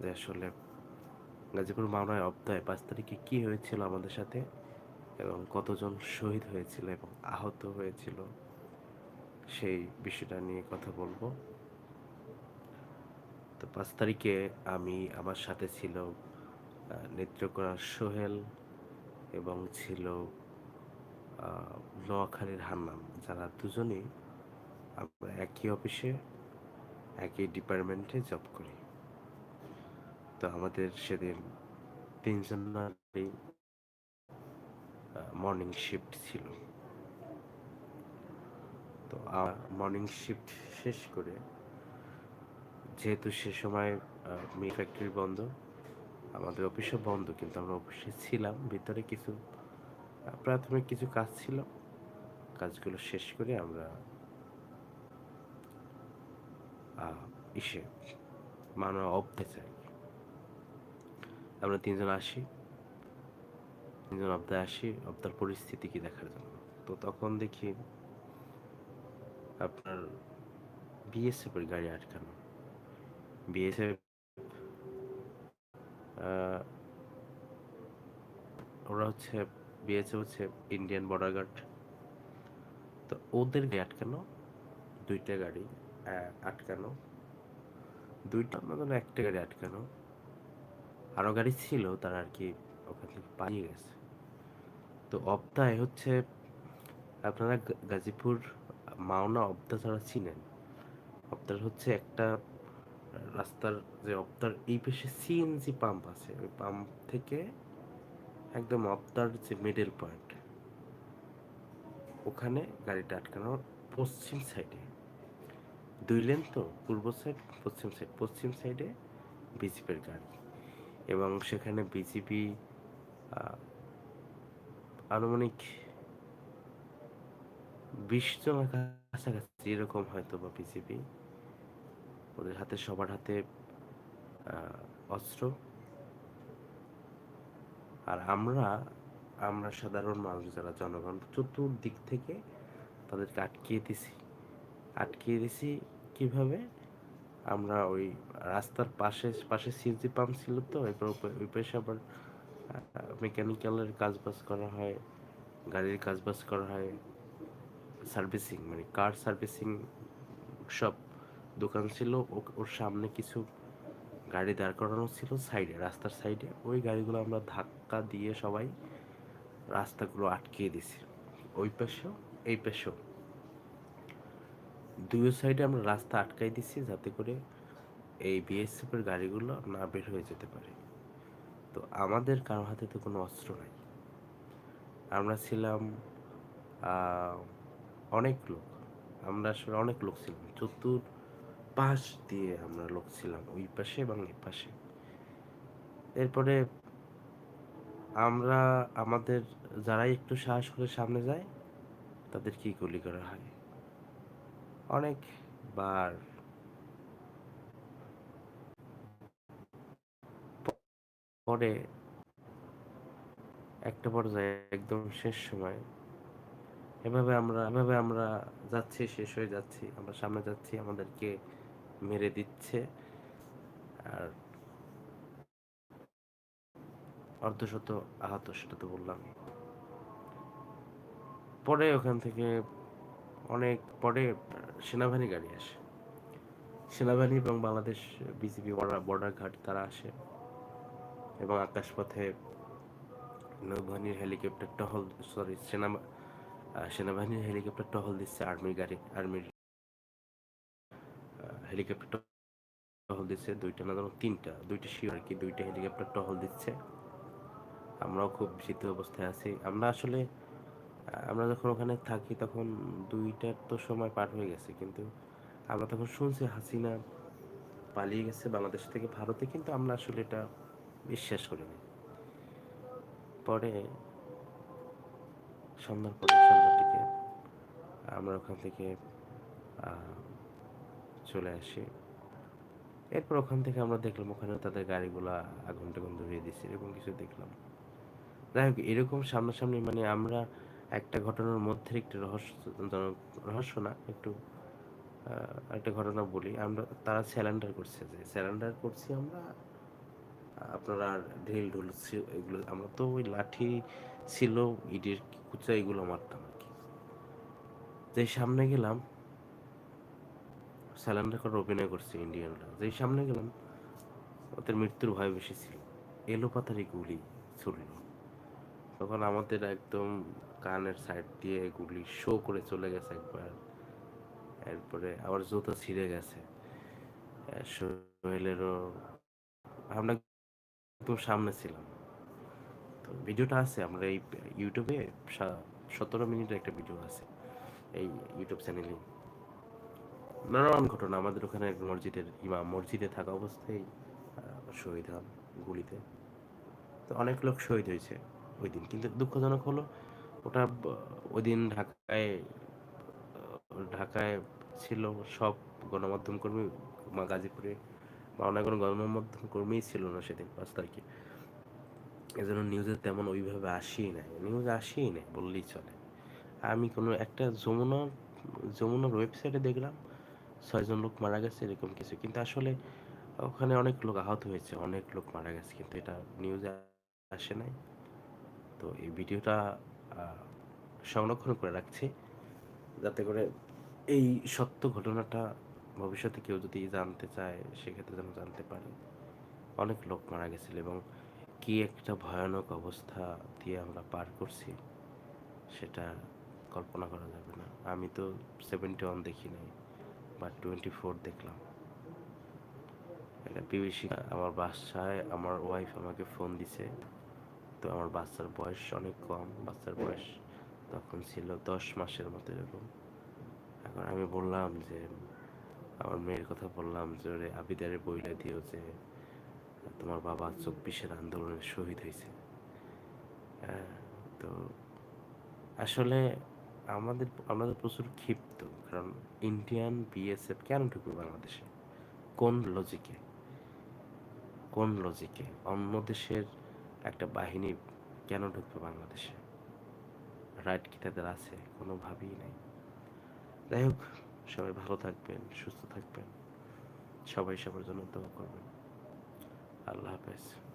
যে আসলে গাজীপুর মামলায় অব্দায় পাঁচ তারিখে কী হয়েছিল আমাদের সাথে এবং কতজন শহীদ হয়েছিল এবং আহত হয়েছিল, সেই বিষয়টা নিয়ে কথা বলব। তো পাঁচ তারিখে আমি আমার সাথে ছিল নেত্রকোনার সোহেল এবং ছিল নোয়াখালীর হান্নান যারা দুজনেই আমরা একই অফিসে, একই ডিপার্টমেন্টে জব করি। তো আমাদের সেদিন তিনজনেরই মর্নিং শিফট ছিল। তো মর্নিং শিফট শেষ করে যেহেতু সে সময় মি ফ্যাক্টরি বন্ধ, আমাদের অফিসও বন্ধ, কিন্তু আমরা অফিসে ছিলাম। ভিতরে কিছু প্রাথমিক কিছু কাজ ছিল। কাজগুলো শেষ করে আমরা ইসে মানব অব্দে চাই আমরা তিনজন আসি। তিনজন অব্দে আসি, অব্দার পরিস্থিতি কি দেখার জন্য। তো তখন দেখি আপনার বিএসএফের গাড়ি আটকানো। বিএসএফ ওরা হচ্ছে বিএসএফ হচ্ছে ইন্ডিয়ান বর্ডার গার্ড তো ওদের গাড়ি আটকানো, দুইটা গাড়ি আটকানো। দুইটা মতন একটা গাড়ি আটকানো। আরও গাড়ি ছিল, তারা আর কি ওখান থেকে পালিয়ে গেছে। তো অবদায় হচ্ছে, আপনারা গাজীপুর, মাওনা অবদা ছাড়া চিনেন, অবদার হচ্ছে একটা রাস্তার যে অবদার, এই পাশে সিএনজি পাম্প আছে। ওই পাম্প থেকে একদম অবদার যে মিডল পয়েন্ট ওখানে গাড়িটা আটকানোর পশ্চিম সাইডে দুই লেন তো, পূর্ব সাইড পশ্চিম সাইড পশ্চিম সাইডে বিজেপির গাড়ি। এবং সেখানে বিজেপি আনুমানিক বিশ জনের কাছাকাছি এরকম হয়তো বা বিজেপি ওদের হাতে, সবার হাতে অস্ত্র। আর আমরা আমরা সাধারণ মানুষ যারা জনগণ, চতুর্দিক থেকে তাদেরকে আটকিয়ে দিছি। আটকিয়ে দিছি কীভাবে? আমরা ওই রাস্তার পাশে পাশে সিএনজি পাম্প ছিল তো, এরপর ওই পাশে আবার মেকানিক্যালের কাজ বাজ করা হয়, গাড়ির কাজ বাজ করা হয় সার্ভিসিং মানে কার সার্ভিসিং সব দোকান ছিল ওর সামনে কিছু গাড়ি দাঁড় করানো ছিল সাইডে, রাস্তার সাইডে, ওই গাড়িগুলো আমরা ধাক্কা দিয়ে সবাই রাস্তাগুলো আটকিয়ে দিছি ওই পাশেও, এই পাশেও। দুই সাইডে আমরা রাস্তা আটকাই দিছি যাতে করে এই বিএসএফের গাড়িগুলো না বের হয়ে যেতে পারে। তো আমাদের কারও হাতে তো কোনো অস্ত্র নাই। আমরা ছিলাম অনেক লোক। আমরা আসলে অনেক লোক ছিলাম। চতুর পাশ দিয়ে আমরা লোক ছিলাম, ওই পাশে এবং এই পাশে। এরপরে আমরা, আমাদের যারাই একটু সাহস করে সামনে যায়, তাদের কি গুলি করা হয়? অনেকবার। পরে একটা পর্যায়ে একদম শেষ সময়। এভাবে আমরা এভাবে আমরা যাচ্ছি, শেষ হয়ে যাচ্ছি, আমরা সামনে যাচ্ছি, আমাদেরকে মেরে দিচ্ছে। আর অর্ধশত আহত, সেটা তো বললাম। পরে ওখান থেকে অনেক পরে সেনাবাহিনী গাড়ি আসে। সেনাবাহিনী এবং বাংলাদেশ বিজিবি বর্ডার ঘাট তারা আসে এবং আকাশপথে নৌবাহিনীর হেলিকপ্টার টহল সরি সেনা সেনাবাহিনীর হেলিকপ্টার টহল দিচ্ছে আর্মির গাড়ি, আর্মির হেলিকপ্টার টহল দিচ্ছে দুইটা না তিনটা, দুইটা শিওর আর কি, দুইটা হেলিকপ্টার টহল দিচ্ছে। আমরাও খুব শীত অবস্থায় আছি। আমরা আসলে আমরা যখন ওখানে থাকি তখন দুইটার তো সময় পার হয়ে গেছে, কিন্তু আমরা তখন শুনছি হাসিনা পালিয়ে গেছে বাংলাদেশ থেকে ভারতে, কিন্তু আমরা আসলে এটা বিশ্বাস করিনি পরে সন্ধ্যার পরে, সন্ধ্যার দিকে আমরা ওখান থেকে চলে আসি। এরপর ওখান থেকে আমরা দেখলাম ওখানে তাদের গাড়িগুলা আগুন টাগুন ধরিয়ে দিচ্ছে এরকম কিছু দেখলাম। যাই হোক, এরকম সামনাসামনি মানে আমরা একটা ঘটনার মধ্যে একটু রহস্যজনক, রহস্য না, একটু একটা ঘটনা বলি। আমরা, তারা স্যালেন্ডার করছে যে স্যালেন্ডার করছি আমরা, আপনার ঢিল ঢুল এগুলো, আমরা তো ওই লাঠি ছিল, ইটের কুচা, এগুলো মারতাম আর কি। যেই সামনে গেলাম স্যালেন্ডার করে অভিনয় করছে ইন্ডিয়ানরা যেই সামনে গেলাম, ওদের মৃত্যুর ভয় বেশি ছিল। এলোপাতারি গুলি ছুড়ল। তখন আমাদের একদম কানের সাইড দিয়ে গুলি শো করে চলে গেছে একবার। এরপরে আবার জুতো ছিঁড়ে গেছে। সোহেলেরও আমরা একদম সামনে ছিলাম। তো ভিডিওটা আছে, আমরা এই ইউটিউবে সতেরো মিনিটের একটা ভিডিও আছে, এই ইউটিউব চ্যানেলে নানান ঘটনা, আমাদের ওখানে মসজিদের ইমাম মসজিদে থাকা অবস্থায় শহীদ হন গুলিতে। তো অনেক লোক শহীদ হয়েছে ওই দিন, কিন্তু দুঃখজনক হলো ওটা ওই দিন ঢাকায় ঢাকায় ছিল সব গণমাধ্যম কর্মী, মা গাজীপুরে অনেক কোনো গণমাধ্যম কর্মীই ছিল না সেদিন পাঁচ তারিখে। এজন্য নিউজে তেমন ওইভাবে আসেই নাই। নিউজ আসেই নাই, বললেই চলে। আমি কোনো একটা যমুনার যমুনার ওয়েবসাইটে দেখলাম, ছয়জন লোক মারা গেছে, এরকম কিছু। কিন্তু আসলে ওখানে অনেক লোক আহত হয়েছে, অনেক লোক মারা গেছে, কিন্তু এটা নিউজে আসে নাই। তো এই ভিডিওটা সংরক্ষণ করে রাখছি, যাতে করে এই সত্য ঘটনাটা ভবিষ্যতে কেউ যদি জানতে চায়, সেক্ষেত্রে যেন জানতে পারে। অনেক লোক মারা গেছিল এবং কি একটা ভয়ানক অবস্থা দিয়ে আমরা পার করছি, সেটা কল্পনা করা যাবে না। আমি তো সেভেন্টি ওয়ান দেখি নাই বা টোয়েন্টি ফোর দেখলাম। এটা বিবিসি আমার বাসায় আমার ওয়াইফ আমাকে ফোন দিছে। তো আমার বাচ্চার বয়স অনেক কম বাচ্চার বয়স তখন ছিল দশ মাসের মতো এরকম। এখন আমি বললাম যে আমার মেয়ের কথা বললাম যে ওরে আবিদারে বইলা দিও যে তোমার বাবা চব্বিশের আন্দোলনে শহীদ হয়েছে। হ্যাঁ, তো আসলে আমাদের আমাদের প্রচুর ক্ষিপ্ত কারণ ইন্ডিয়ান বিএসএফ কেন ঢুকবে বাংলাদেশে? কোন লজিকে কোন লজিকে অন্য দেশের একটা বাহিনী কেন ঢুকবে বাংলাদেশে? রাইট কি তাদের আছে? কোনোভাবেই নাই। যাই হোক, সবাই ভালো থাকবেন, সুস্থ থাকবেন। সবাই সবার জন্য দোয়া করবেন। আল্লাহ হাফেজ।